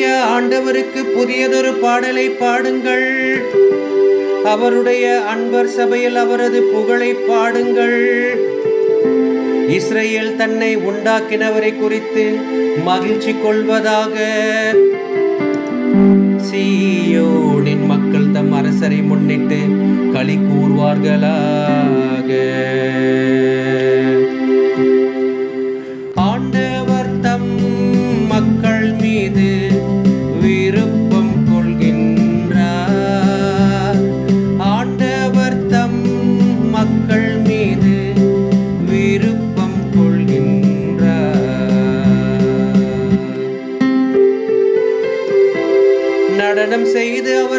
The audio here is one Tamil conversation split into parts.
அல்லேலூயா ஆண்டவருக்கு புதியதொரு பாடலை பாடுங்கள். அவருடைய அன்பர் சபையில் அவரது புகழை பாடுங்கள். இஸ்ரேல் தன்னை உண்டாக்கினவரை குறித்து மகிழ்ச்சி கொள்வதாக. சீயோனின் மக்கள் தம் அரசரை முன்னிட்டு களி கூறுவார்களாக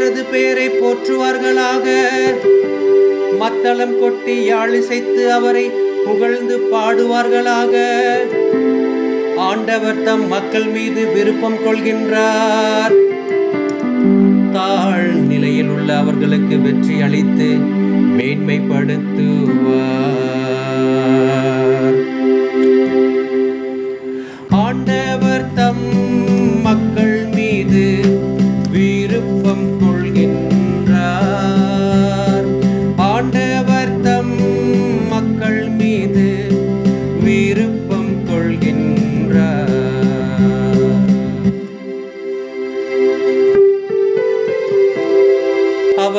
அவரது பெயரை போற்றுவார்களாக. மத்தளம் கொட்டி யாழிசைத்து அவரை புகழ்ந்து பாடுவார்களாக. ஆண்டவர் தம் மக்கள் மீது விருப்பம் கொள்கின்றார். தாழ் நிலையில் உள்ள அவர்களுக்கு வெற்றி அளித்து மேன்மைப்படுத்துவார். ஆண்டவர் தம் மக்கள் மீது விருப்பம் கொள்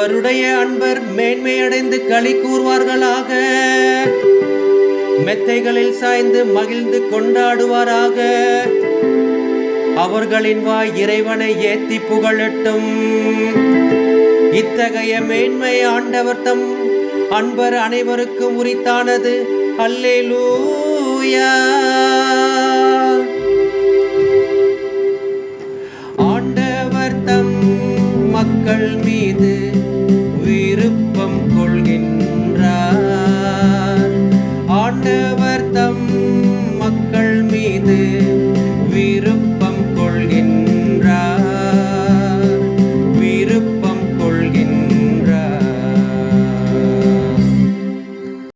அவருடைய அன்பர் மேன்மையடைந்து களி கூறுவார்களாக மெத்தைகளில் சாய்ந்து மகிழ்ந்து கொண்டாடுவாராக. அவர்களின் வாய் இறைவனை ஏத்தி புகழட்டும். இத்தகைய மேன்மை ஆண்டவர் தம் அன்பர் அனைவருக்கும் உரித்தானது. அல்லேலூயா.